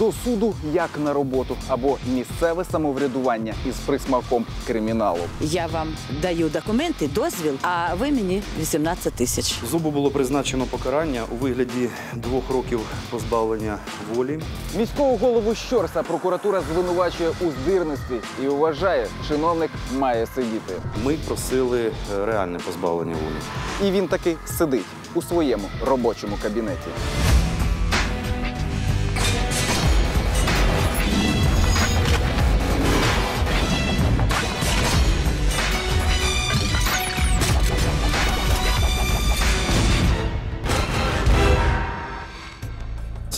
до суду як на роботу або місцеве самоврядування із присмаком криміналу. Я вам даю документи, дозвіл, а ви мені 18 тисяч. Зубу було призначено покарання у вигляді двох років позбавлення волі. Міського голову Щорса прокуратура звинувачує у здирництві і вважає, чиновник має сидіти. Ми просили е, реальне позбавлення волі. І він таки сидить у своєму робочому кабінеті.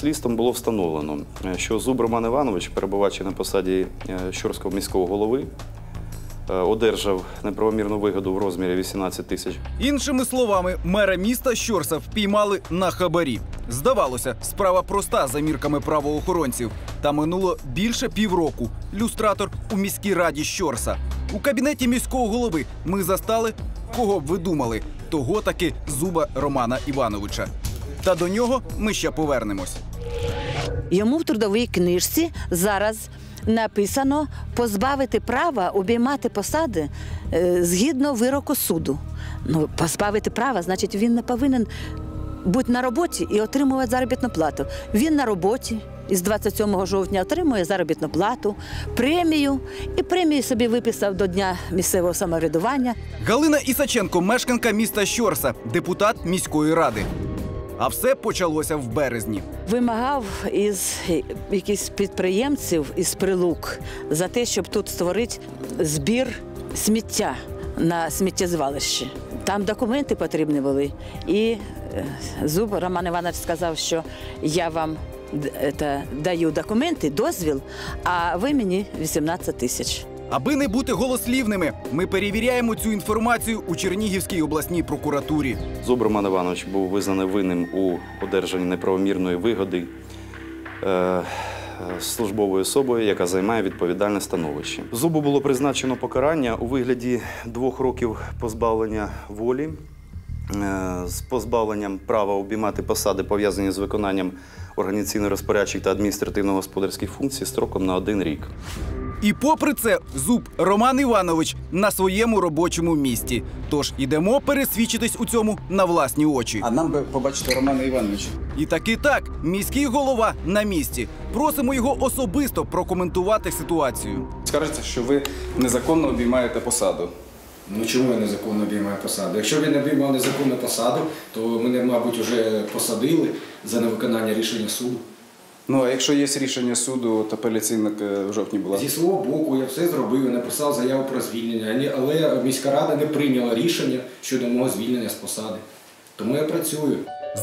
Слідством було встановлено, е, що Зуб Роман Іванович, перебуваючи на посаді е, Щорського міського голови, е, одержав неправомірну вигоду в розмірі 18 тисяч Іншими словами, мера міста Щорса впіймали на хабарі. Здавалося, справа проста за мірками правоохоронців. Та минуло більше півроку. Люстратор у міській раді Щорса. У кабінеті міського голови ми застали, кого б ви думали, того таки зуба Романа Івановича. Та до нього ми ще повернемось. Йому в трудовій книжці зараз написано позбавити права обіймати посади е, згідно вироку суду. Ну, позбавити права, значить, він не повинен бути на роботі і отримувати заробітну плату. Він на роботі. Із 27 жовтня отримує заробітну плату, премію і премію собі виписав до дня місцевого самоврядування. Галина Ісаченко, мешканка міста Щорса, депутат міської ради. А все почалося в березні. Вимагав із якихось підприємців із прилук за те, щоб тут створити збір сміття на сміттєзвалищі. Там документи потрібні були. І е, Зуб Роман Іванович сказав, що я вам даю документи, дозвіл, а ви мені 18 тисяч. Аби не бути голослівними, ми перевіряємо цю інформацію у Чернігівській обласній прокуратурі. Зуб Роман Іванович був визнаний винним у одержанні неправомірної вигоди е, службовою особою, яка займає відповідальне становище. Зубу було призначено покарання у вигляді двох років позбавлення волі е, з позбавленням права обіймати посади, пов'язані з виконанням організаційно-розпорядчих та адміністративно-господарських функцій строком на один рік. І попри це, зуб Роман Іванович на своєму робочому місці. Тож ідемо пересвідчитись у цьому на власні очі. А нам би побачити Романа Івановича. І таки так, міський голова на місці. Просимо його особисто прокоментувати ситуацію. Скажете, що ви незаконно обіймаєте посаду. Ну чому я незаконно обіймаю посаду? Якщо він обіймав незаконну посаду, то мене, мабуть, вже посадили за невиконання рішення суду. Ну а якщо є рішення суду, от апеляційна е, в жовтні була. Зі свого боку я все зробив, написав заяву про звільнення, але міська рада не прийняла рішення щодо мого звільнення з посади. Тому я працюю.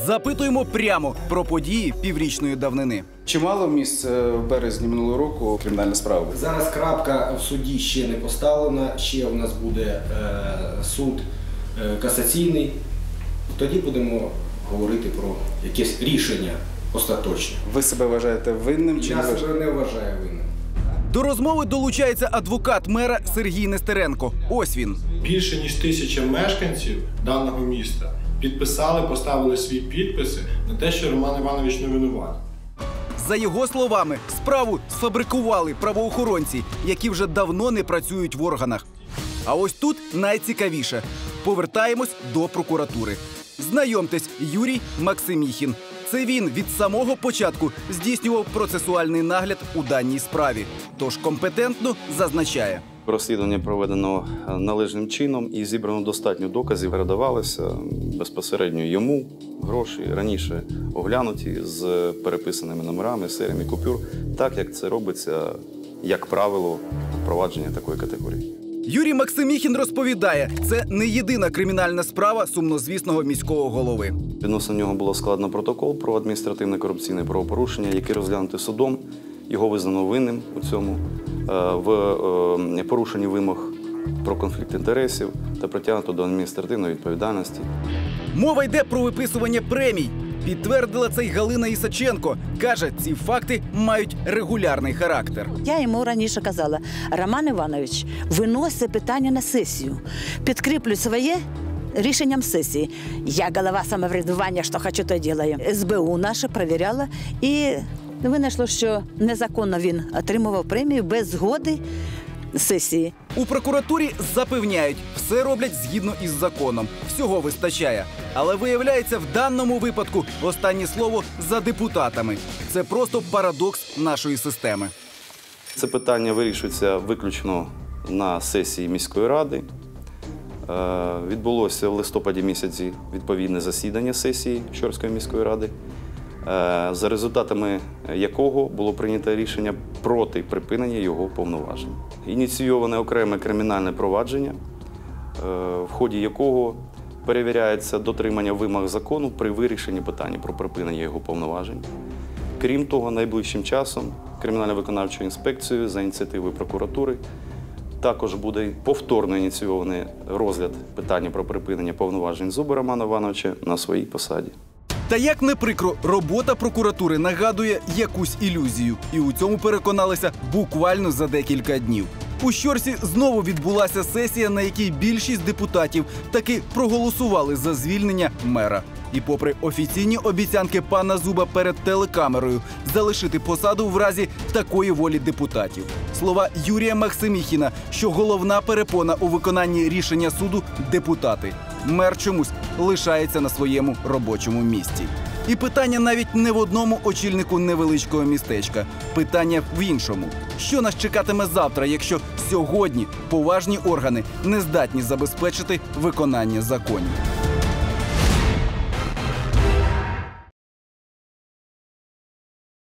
Запитуємо прямо про події піврічної давнини. Чимало місць е, в березні минулого року кримінальна справа. Зараз крапка в суді ще не поставлена, ще у нас буде е, суд е, касаційний. Тоді будемо говорити про якесь рішення остаточне. Ви себе вважаєте винним чи не Я вважаєте? себе не вважаю винним. До розмови долучається адвокат мера Сергій Нестеренко. Ось він. більше ніж тисяча мешканців даного міста підписали, поставили свої підписи на те, що Роман Іванович не винуватий. За його словами, справу сфабрикували правоохоронці, які вже давно не працюють в органах. А ось тут найцікавіше. Повертаємось до прокуратури. Знайомтесь, Юрій Максиміхін. Це він від самого початку здійснював процесуальний нагляд у даній справі. Тож компетентно зазначає. Розслідування проведено е, належним чином і зібрано достатньо доказів. Передавалися безпосередньо йому гроші раніше оглянуті з переписаними номерами, серіями купюр, так як це робиться, як правило, впровадження такої категорії. Юрій Максиміхін розповідає, це не єдина кримінальна справа сумнозвісного міського голови. Відносно нього було складено протокол про адміністративне корупційне правопорушення, який розглянутий судом. Його визнано винним у цьому е, в е, порушенні вимог про конфлікт інтересів та притягнуто до адміністративної відповідальності. Мова йде про виписування премій. Підтвердила це й Галина Ісаченко. Каже, ці факти мають регулярний характер. Я йому раніше казала: Роман Іванович, виноси питання на сесію, підкріплюй своє. Рішенням сесії. Я голова самоврядування, що хочу, то делаю. СБУ наше перевіряла і Винайшло, що незаконно він отримував премію без згоди сесії. У прокуратурі запевняють, все роблять згідно із законом. Всього вистачає. Але виявляється, в даному випадку останнє слово за депутатами. Це просто парадокс нашої системи. Це питання вирішується виключно на сесії міської ради. Е, Відбулося в листопаді місяці відповідне засідання сесії Чорської міської ради, за результатами якого було прийнято рішення проти припинення його повноважень. Ініційоване окреме кримінальне провадження, е, в ході якого перевіряється дотримання вимог закону при вирішенні питання про припинення його повноважень. Крім того, найближчим часом кримінально-виконавчою інспекцією за ініціативою прокуратури також буде повторно ініційований розгляд питання про припинення повноважень Зуба Романа Івановича на своїй посаді. Та як не прикро, робота прокуратури нагадує якусь ілюзію, і у цьому переконалися буквально за декілька днів. У Щорсі знову відбулася сесія, на якій більшість депутатів таки проголосували за звільнення мера. І, попри офіційні обіцянки пана Зуба перед телекамерою залишити посаду в разі такої волі депутатів. Слова Юрія Максиміхіна, що головна перепона у виконанні рішення суду депутати. Мер чомусь лишається на своєму робочому місці. І питання навіть не в одному очільнику невеличкого містечка. Питання в іншому: що нас чекатиме завтра, якщо сьогодні поважні органи не здатні забезпечити виконання законів.